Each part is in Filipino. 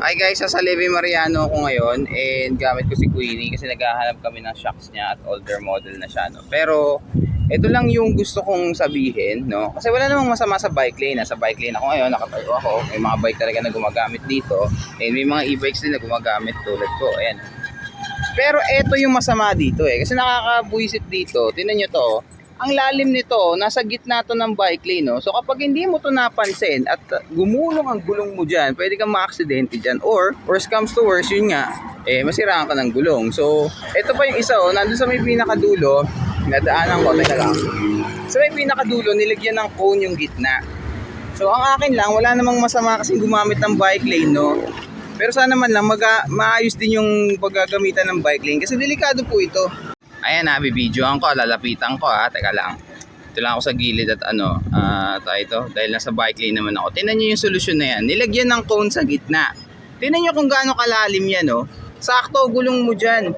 Hi guys, sa Levi Mariano ako ngayon and gamit ko si Queenie kasi naghahanap kami ng shocks niya at older model na siya. No? Pero ito lang yung gusto kong sabihin, no? Kasi wala namang masama sa bike lane. Nasa bike lane ako ngayon, nakatayo ako. May mga bike talaga na gumagamit dito. And may mga e-bikes din na gumagamit tulad ko. Ayan. Pero ito yung masama dito eh. Kasi nakakabuisit dito. Tinan nyo to. Ang lalim nito, nasa gitna to ng bike lane. No? So kapag hindi mo to napansin at gumulong ang gulong mo dyan, pwede kang ma-aksidente dyan. Or, worst comes to worst, yun nga, eh, masiraan ka ng gulong. So, ito pa yung isa, oh, nandun sa may pinakadulo, nadaanan ko, teka lang. Sa may pinakadulo, nilagyan ng cone yung gitna. So, ang akin lang, wala namang masama kasi gumamit ng bike lane, no? Pero sana man lang maga, maayos din yung paggagamitan ng bike lane kasi delikado po ito. Ayan na, bibidyoan ko, lalapitan ko ha, teka lang. Ito lang ako sa gilid at ano, ah tayo ito, dahil nasa bike lane naman ako. Tingnan nyo yung solusyon na yan. Nilagyan ng cone sa gitna. Tingnan nyo kung gaano kalalim yan, oh. Sakto, gulong mo dyan.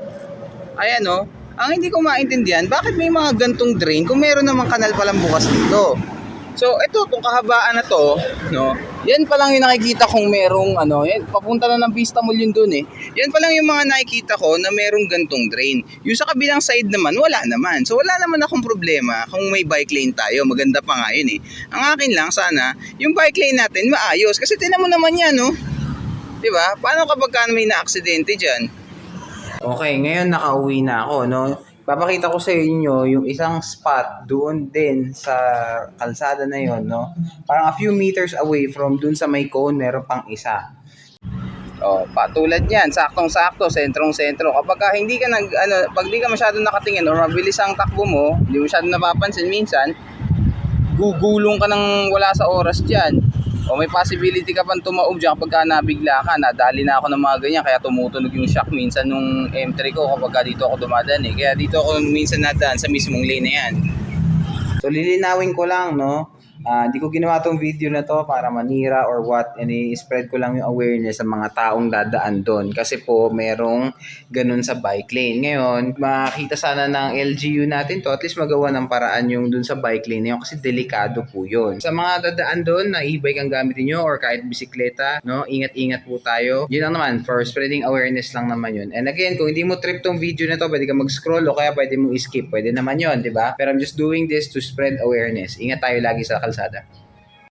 Ayan, oh. Ang hindi ko maintindihan, bakit may mga gantong drain kung meron namang kanal palang bukas dito? So, ito, itong kahabaan na to, no, yan pa lang yung nakikita kong merong, ano, yan, papunta na ng Vista Mall yun dun eh. Yan pa lang yung mga nakikita ko na merong gantong drain. Yung sa kabilang side naman, wala naman. So, wala naman akong problema kung may bike lane tayo. Maganda pa nga yun eh. Ang akin lang, sana, yung bike lane natin maayos. Kasi tinan mo naman yan, no? Di ba? Paano kapag ka may na-aksidente dyan? Okay, ngayon nakauwi na ako, no? Papakita ko sa inyo yung isang spot doon din sa kalsada na yon, no? Parang a few meters away from doon sa may cone, meron pang isa. Oh, patulad niyan, saktong-sakto, sentrong-sentro. Kapag ka hindi ka nag ano, pag di ka masyadong nakatingin or mabilis ang takbo mo, hindi mo masyadong napapansin minsan, gugulong ka ng wala sa oras diyan. O may possibility ka pang tumaob dyan kapag ka nabigla ka, nadali na ako ng mga ganyan, kaya tumutunog yung shock minsan nung M3 ko kapag ka dito ako dumadaan eh. Kaya dito ako minsan nadaan sa mismong lane na yan. So lilinawin ko lang, no? Ah, di ko ginawa tong video na to para manira or what, and i-spread ko lang yung awareness sa mga taong dadaan doon. Kasi po, merong ganun sa bike lane. Ngayon, makita sana ng LGU natin to, at least magawa ng paraan yung dun sa bike lane yun kasi delikado po yun. Sa mga dadaan doon na e-bike ang gamitin nyo or kahit bisikleta, no, ingat-ingat po tayo. Yun lang naman, for spreading awareness lang naman yun. And again, kung hindi mo trip tong video na to, pwede ka mag-scroll o kaya pwede mo i-skip. Pwede naman yun, di ba? Pero I'm just doing this to spread awareness. Ingat tayo lagi sa kalsada. આવજો સાથે